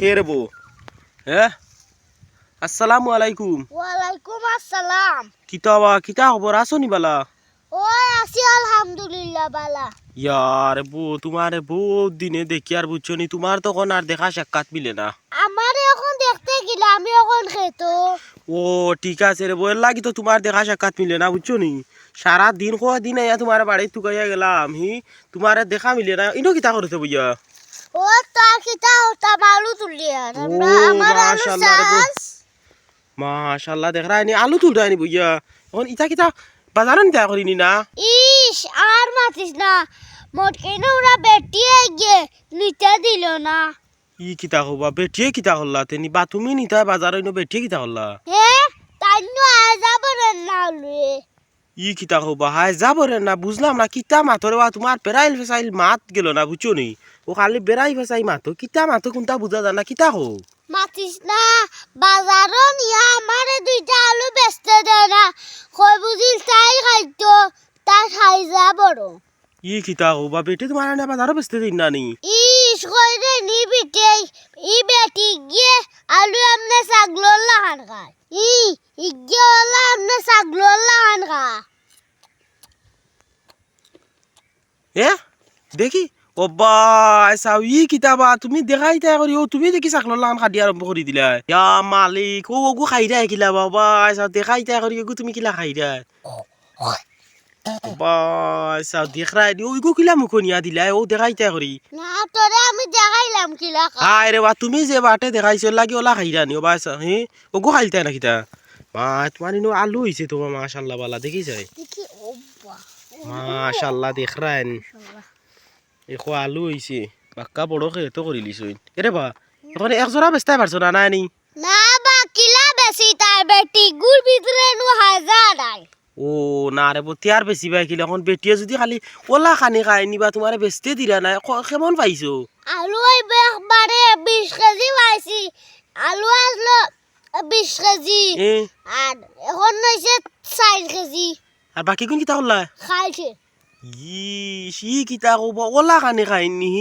রে হ্যাঁ? আসসালামু আলাইকুম। ওয়ালাইকুম আসসালাম। কিতা বা কিতা খবর? আছো নি বালা। ওই আছি আলহামদুলিল্লাহ বালা। ইয়ার বউ তোমার বহুত দিনে দেখি আর বুঝছ নি তোমার তখন আর দেখা সাক্ষাৎ মিলে না। আমার এখন দেখতে গেলে আমি এখন খেতো। ও ঠিক আছে রে বউয়ের লাগি তো তোমার দেখা সাক্ষাৎ মিলে না বুঝছ নি? সারা দিন কয় দিন আইয়া তোমার বাড়ি তুকাইয়া গেলাম হি? তোমার দেখা মিলে না ইনো কিতা করতে বইয়া? ও কিতা হতাম আলু তুলি আর আমরা আলু মাশাআল্লাহ। চাষ। মাশাল্লাহ দেখ রানি আলু তুলতে আনি বইয়া। এখন ইটা কিতা বাজারে নিতে করিনি না? ইস আর মাতিস না। মোট কেন ওরা বেটিয়ে গিয়ে নিতে দিল না। ই কিতা হবা বেঠিয়ে কিতা হল্লা তেনি বা তুমি নিতা বাজারে ইনো বেঠিয়ে কিতা হল্লা হে তাই নো যাব না লুয়ে ই কিতা হবা হাই যাব রে না বুঝলাম না কিতা মাতরে বা তোমার পেরাইল ফেসাইল মাত গেল না বুঝছ নি? ও খালি বেড়াই ফেসাই মাতো কিতা মাতো কোনটা বুঝা জানা কিতা হো মাতিস না বাজারও নিয়ে আমারে দুইটা আলু বেচতে দেয় না। কই বুঝিল তাই খাইতো তাই খাই যা বড়। ই কিতা হবা বেটি তোমার না বাজারও বেচতে দিন না নি? ইস কই রে নি বিটে ই বেটি গিয়ে আলু আমনে সাগলোর লাহান খায় ই ইগে ওলা আমনে সাগলোর লাহান খা এ দেখি। চাও ই কিতাবা তুমি দেখাই তাই করি ও তুমি দেখি চাকল লাগান খাদি আরম্ভ কৰি দিলা। ইয়া মালিক ও ওগু খাই দে কিলা বাবা চাও দেখাই তাই করি ওগু তুমি কিলা খাই দে অব্বা চাও দেখাই দি ওগু কিলা মুখনিয়া দিলা ও দেখাই তাই করি না তোরে আমি দেখাইলাম কিলা খা। হাই বা তুমি যে বাটে দেখাইছো লাগি ওলা খাই দানি ও বাস হে ওগু খাই তাই নাকি তা মা তোমার ইনো আলু হইছে তোমার মাশাল্লাহ বালা দেখি ওব্বা মাশাল্লাহ দেখ রান এখো আলু হইছে। বাক্কা বড় খেতো কৰি লিছো এৰে বা এখন একজোৰা বেচতাই পাৰছো না নাই নি না বা কিলা বেশি তার বেটি? গুড় ভিতরে নু হাজার আয় ও না রে বতিয়ার বেছি পাই কিলে। এখন বেটিয়ে যদি খালি ওলা খানি খাই নিবা তোমার বেচতে দিলা নাই। কেমন পাইছো? আলু একবারে বিশ কেজি পাইছি। আলু আসলো বিশ কেজি। আর এখন হয়েছে চার কেজি। আর বাকি কোন কিতা করলা খাইছে। ইস ই কিতা কব ওলা খানি খাই নি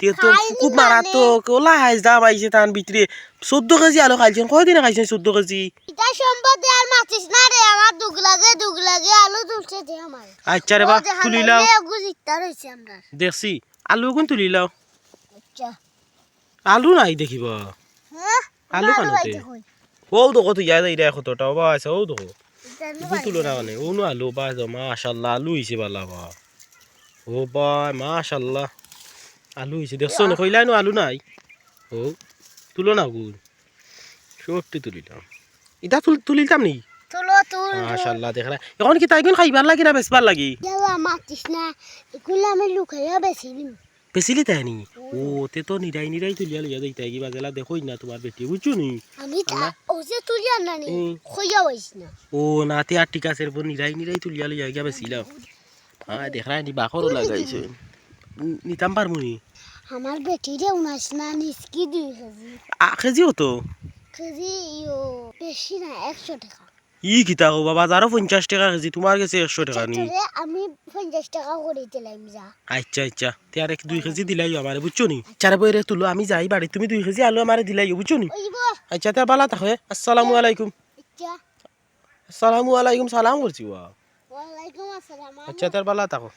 তে তো খাইনি খুব মানে। মারাত্মক ওলা হাইজ দাম আইছে তান ভিতরে চোদ্দ কেজি আলু খাইছেন কয়দিনে খাইছেন চোদ্দ কেজি? এটা সম্পদে আর মাতিস না রে আমার দুগ লাগে দুগ লাগে আলু তুলছে দে আমার আচ্ছা রে বা তুলি লাও। দেখছি আলু কোন তুলি লাও? আচ্ছা। আলু নাই দেখিব। আলু কানোতে? ও দেখো তুই যাই যাই কতটা বা আছে ও দেখো তুলো না মানে আলু বা মাশাল্লাহ আলু হইছে বালা বা। ও বা মাশাল্লাহ। আলু হইছে। দেখছ না কইলাই নো আলু নাই? ও তুলো না সবটি তুলিলাম। ইটা তুল তুলিতাম নি? তুলো তুল মাশাল্লাহ দেখলা। এখন কি তাই কোন খাইবার লাগি না বেচবার লাগি? যাওয়া মাতিস না। এগুলো আমি লুকাইয়া তাই নি? ও। তে তো নিরাই নিরাই তুলিয়া লইয়া দেই তাই কিবা গেলা দেখোই না তোমার বেটি বুঝছ নি? আমি তা তুলিয়া না নি খইয়া হইছ না। ও নাতি আর টিকা সের পর নিরাই নিরাই তুলিয়া লইয়া গিয়া বেচিলাম হ্যাঁ দেখরা নি বাখর লাগাইছে নিতাম পারমু নি আমার বেটিরে উনাস না নিস্কি দুই কেজি আ খেজিও হতো খেজি ইও বেশি না একশো টাকা। ই কিতা গো বাবা আরও পঞ্চাশ টাকা কেজি তোমার কাছে একশো টাকা নি আমি পঞ্চাশ টাকা করে দিলাম যা। আচ্ছা আচ্ছা। তে আর এক দুই কেজি দিলাই আমার বুঝছ নি? চারে বইরে তুলো আমি যাই বাড়ি তুমি দুই কেজি আলু আমার দিলাই বুঝছ নি? আচ্ছা তার বালা তাহলে আসসালামু আলাইকুম। আচ্ছা। আসসালামু আলাইকুম সালাম করছি ওয়া আচ্ছা তার বালা তাকো